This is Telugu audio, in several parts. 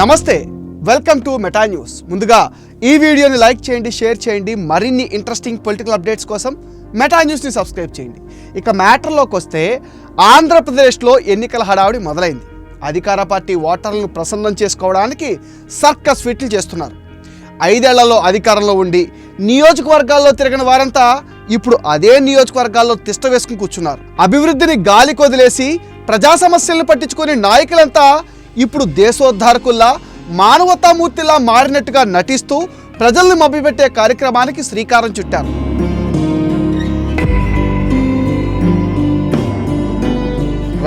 నమస్తే వెల్కమ్ టు మెటా న్యూస్. ముందుగా ఈ వీడియోని లైక్ చేయండి షేర్ చేయండి మరిన్ని ఇంట్రెస్టింగ్ పొలిటికల్ అప్డేట్స్ కోసం మెటా న్యూస్ని సబ్స్క్రైబ్ చేయండి. ఇక మ్యాటర్లోకి వస్తే ఆంధ్రప్రదేశ్లో ఎన్నికల హడావుడి మొదలైంది. అధికార పార్టీ ఓటర్లను ప్రసన్నం చేసుకోవడానికి సర్కస్ ఫిట్లు చేస్తున్నారు. ఐదేళ్ళలో అధికారంలో ఉండి నియోజకవర్గాల్లో తిరగని వారంతా ఇప్పుడు అదే నియోజకవర్గాల్లో తిష్ట వేసుకుని కూర్చున్నారు. అభివృద్ధిని గాలి కొదిలేసి ప్రజా సమస్యలను పట్టించుకునే నాయకులంతా ఇప్పుడు దేశోద్ధారకుల్లా మానవతామూర్తిలా మారినట్టుగా నటిస్తూ ప్రజల్ని మభ్యపెట్టే కార్యక్రమానికి శ్రీకారం చుట్టారు.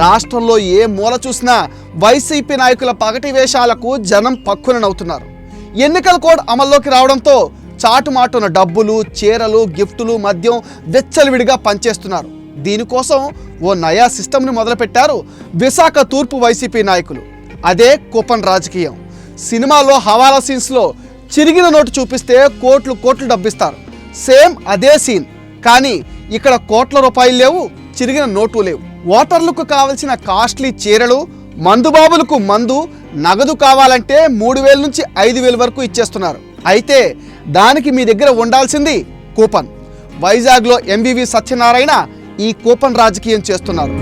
రాష్ట్రంలో ఏ మూల చూసినా వైసీపీ నాయకుల పగటి వేషాలకు జనం పక్కునవుతున్నారు ఎన్నికల కోడ్ అమల్లోకి రావడంతో చాటుమాటున డబ్బులు చీరలు గిఫ్టులు మద్యం వెచ్చలవిడిగా పనిచేస్తున్నారు. దీనికోసం ఓ నయా సిస్టమ్ని మొదలుపెట్టారు విశాఖ తూర్పు వైసీపీ నాయకులు. అదే కూపన్ రాజకీయం. సినిమాలో హవాలా సీన్స్లో చిరిగిన నోటు చూపిస్తే కోట్లు కోట్లు డబ్బిస్తారు. సేమ్ అదే సీన్. కానీ ఇక్కడ కోట్ల రూపాయలు లేవు చిరిగిన నోటు లేవు. ఓటర్లకు కావలసిన కాస్ట్లీ చీరలు మందుబాబులకు మందు నగదు కావాలంటే మూడు వేల నుంచి ఐదు వేల వరకు ఇచ్చేస్తున్నారు. అయితే దానికి మీ దగ్గర ఉండాల్సింది కూపన్. వైజాగ్లో ఎంవివి సత్యనారాయణ ఈ కూపన్ రాజకీయం చేస్తున్నారు.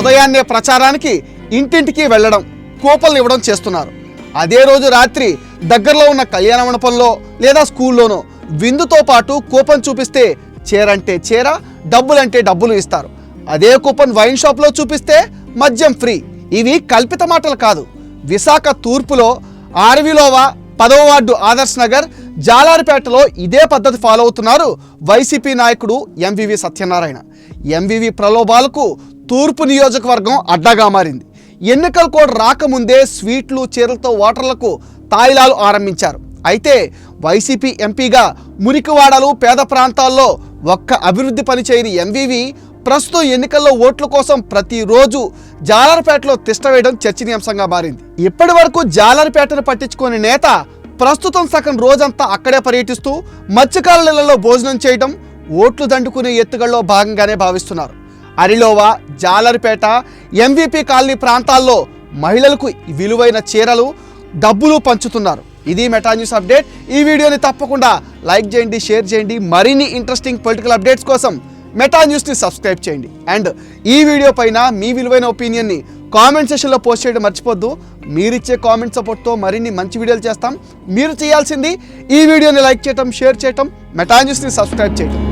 ఉదయాన్నే ప్రచారానికి ఇంటింటికి వెళ్ళడం కూపన్లు ఇవ్వడం చేస్తున్నారు. అదే రోజు రాత్రి దగ్గరలో ఉన్న కళ్యాణ మండపంలో లేదా స్కూల్లోనో విందుతో పాటు కూపన్ చూపిస్తే చీరంటే చీర డబ్బులంటే డబ్బులు ఇస్తారు. అదే కూపన్ వైన్ షాప్లో చూపిస్తే మద్యం ఫ్రీ. ఇవి కల్పిత మాటలు కాదు. విశాఖ తూర్పులో ఆర్వీలోవా పదవ వార్డు ఆదర్శ్ నగర్ జాలారిపేటలో ఇదే పద్ధతి ఫాలో అవుతున్నారు వైసీపీ నాయకుడు ఎంవివి సత్యనారాయణ. ఎంవివి ప్రలోభాలకు తూర్పు నియోజకవర్గం అడ్డాగా మారింది. ఎన్నికల కోడ్ రాకముందే స్వీట్లు చీరలతో ఓటర్లకు తాయిలాలు ఆరంభించారు. అయితే వైసీపీ ఎంపీగా మురికివాడలు పేద ప్రాంతాల్లో ఒక్క అభివృద్ధి పని చేయని ఎంవివి ప్రస్తుతం ఎన్నికల్లో ఓట్ల కోసం ప్రతిరోజు జాలర్పేటలో తిష్టవేయడం చర్చనీయాంశంగా మారింది. ఇప్పటి వరకు జాలర్పేటను పట్టించుకునే నేత ప్రస్తుతం సగం రోజంతా అక్కడే పర్యటిస్తూ మత్స్యకారులలో భోజనం చేయడం ఓట్లు దండుకునే ఎత్తుగల్లో భాగంగానే భావిస్తున్నారు. అరిలోవా జాలర్పేట ఎంవీపీ కాలనీ ప్రాంతాల్లో మహిళలకు విలువైన చీరలు డబ్బులు పంచుతున్నారు. ఇది మెటా న్యూస్ అప్డేట్. ఈ వీడియోని తప్పకుండా లైక్ చేయండి షేర్ చేయండి. మరిన్ని ఇంట్రెస్టింగ్ పొలిటికల్ అప్డేట్స్ కోసం మెటా న్యూస్ని సబ్స్క్రైబ్ చేయండి. అండ్ ఈ వీడియో పైన మీ విలువైన ఒపీనియన్ని కామెంట్ సెషన్లో పోస్ట్ చేయడం మర్చిపోద్దు. మీరిచ్చే కామెంట్ సపోర్ట్తో మరిన్ని మంచి వీడియోలు చేస్తాం. మీరు చేయాల్సింది ఈ వీడియోని లైక్ చేయటం షేర్ చేయటం మెటా న్యూస్ని సబ్స్క్రైబ్ చేయటం.